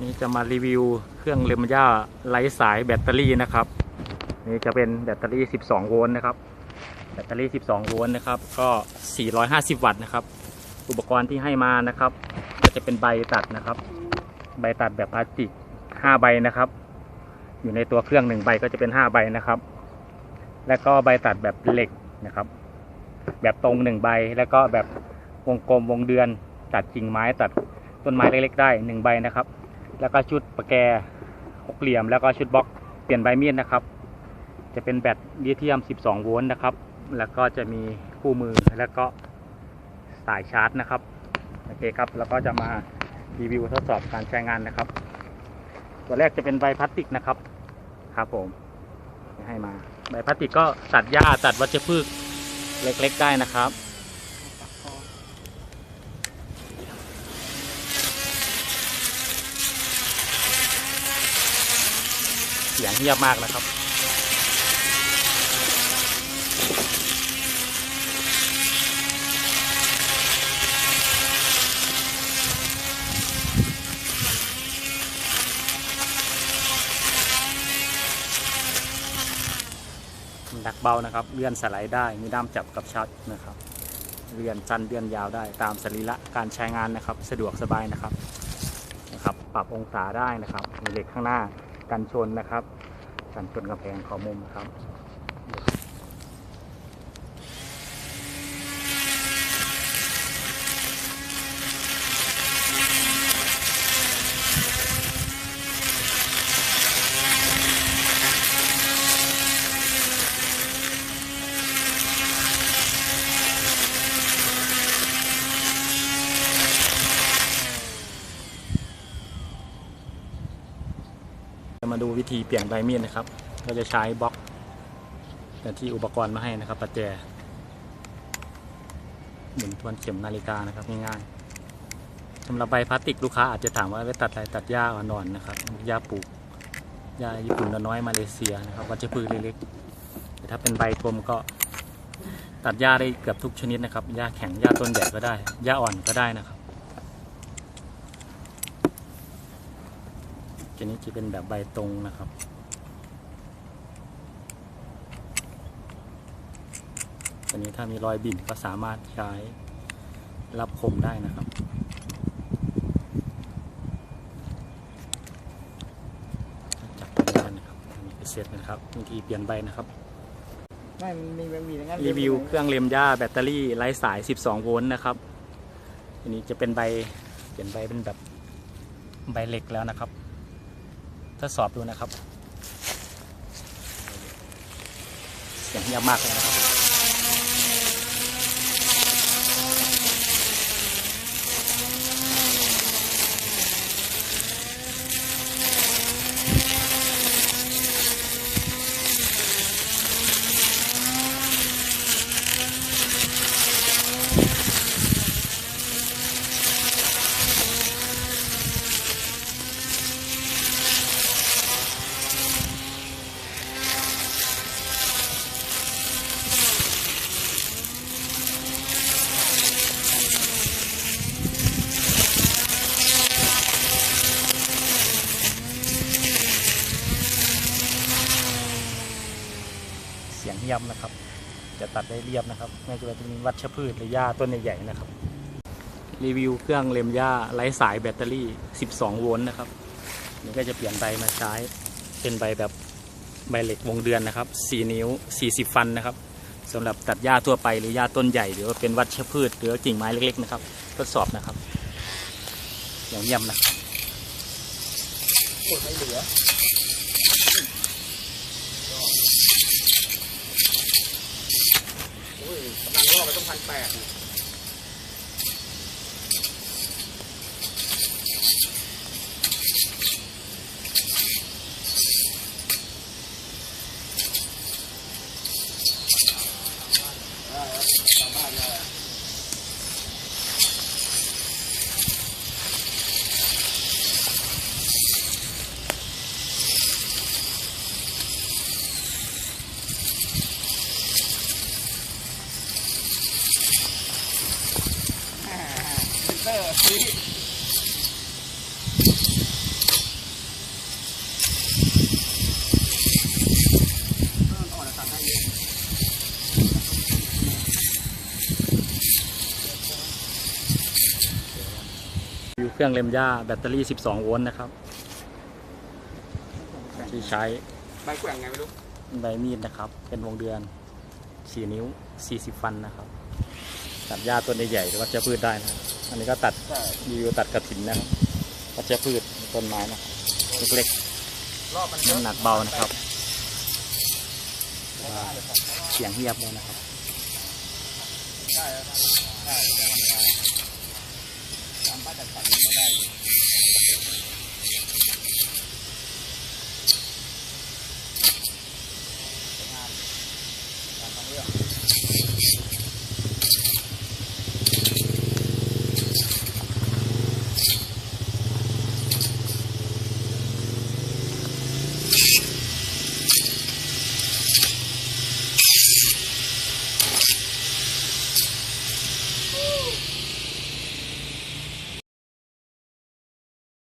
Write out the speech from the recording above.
นี่จะมารีวิวเครื่องเลมย่าไร้สายแบตเตอรี่นะครับ นี่จะเป็นแบตเตอรี่ 12 โวลต์นะครับ แบตเตอรี่ 12 โวลต์นะครับ ก็ 450 วัตต์นะครับ อุปกรณ์ที่ให้มานะครับ ก็จะเป็นใบตัดนะครับ ใบตัดแบบพลาสติก 5 ใบนะครับ อยู่ในตัวเครื่องหนึ่งใบก็จะเป็น 5 ใบนะครับ แล้วก็ใบตัดแบบเหล็กนะครับ แบบตรงหนึ่งใบ แล้วก็แบบวงกลมวงเดือน ตัดกิ่งไม้ตัดต้นไม้เล็กๆได้หนึ่งใบนะครับ แล้วก็ชุดประแกหกเหลี่ยม แล้วก็ชุดบล็อกเปลี่ยนใบมีดนะครับ จะเป็นแบตลิเธียม 12 โวลต์นะครับ แล้วก็จะมีคู่มือแล้วก็สายชาร์จนะครับโอเคครับแล้วก็จะมารีวิวทดสอบการใช้งานนะครับ ตัวแรกจะเป็นใบพลาสติกนะครับครับผมให้มาใบพลาสติกก็ตัดหญ้าตัดวัชพืชเล็กๆได้นะครับ เสียงเงียบมากนะครับ ดักเบานะครับเลื่อนสไลด์ได้มีด้ามจับกับชัดนะครับเลื่อนสั้นเลื่อนยาวได้ตามสรีระการใช้งานนะครับ สะดวกสบายนะครับนะครับ ปรับองศาได้นะครับมีเหล็กข้างหน้า กันชนนะครับ กันชนกำแพงขอมุมครับ มาดูวิธีเปลี่ยนใบมีดนะครับ ก็จะใช้บล็อกแต่ที่อุปกรณ์มาให้นะครับประแจหมุนทวนเข็มนาฬิกานะครับง่ายๆสำหรับใบพลาสติกลูกค้าอาจจะถามว่าไปตัดอะไรตัดหญ้าอ่อนๆนะครับหญ้าปลูกหญ้าญี่ปุ่นน้อยมาเลเซียนะครับวัชพืชเล็กๆแต่ถ้าเป็นใบกลมก็ตัดหญ้าได้เกือบทุกชนิดนะครับหญ้าแข็งหญ้าต้นใหญ่ก็ได้หญ้าอ่อนก็ได้นะครับ ตัวนี้จะเป็นแบบใบตรงนะครับตัวนี้ถ้ามีรอยบิ่นก็สามารถใช้รับคมได้นะครับจับไปแล้วนะครับอันนี่คือเซตนะครับวิธีเปลี่ยนใบนะครับไม่มันมีมันมีอย่างนั้นรีวิวเครื่องเลมย่าแบตเตอรี่ไร้สาย 12 โวลต์นะครับอันนี้จะเป็นใบเปลี่ยนใบเป็นแบบใบเหล็กแล้วนะครับ ทดสอบดูนะครับเสียงเงียบมากเลยนะครับ เสียงเงียบนะครับ จะตัดได้เรียบนะครับไม่ว่าจะเป็นวัชพืชหรือหญ้าต้นใหญ่ๆนะครับ รีวิวเครื่องเล็มหญ้าไร้สายแบตเตอรี่ 12 โวลต์นะครับนี่ก็จะเปลี่ยนใบมาใช้เป็นใบแบบใบเหล็กวงเดือนนะครับ 4 นิ้ว 40 ฟันนะครับสำหรับตัดหญ้าทั่วไปหรือหญ้าต้นใหญ่ หรือว่าเป็นวัชพืชหรือว่ากิ่งไม้เล็กๆนะครับทดสอบนะครับอย่างเยี่ยมนะครับหมดไม่เหลือ เตอร์ซีเครื่องเล็มย่าแบตเตอรี่ 12 โวลต์นะครับ ที่ใช้ ใบแกว่งไงไม่รู้ ใบมีดนะครับ เป็นวงเดือน 4 นิ้ว 40 ฟันนะครับ ตัดหญ้าต้นใหญ่ๆหรือว่าจะพืชได้นะครับอันนี้ก็ตัดใช่รีวิวตัดกระถินนะครับวัชพืชต้นไม้นะครับเล็กรอบมันๆน้ำหนักเบานะครับเสียงเงียบเลยนะครับ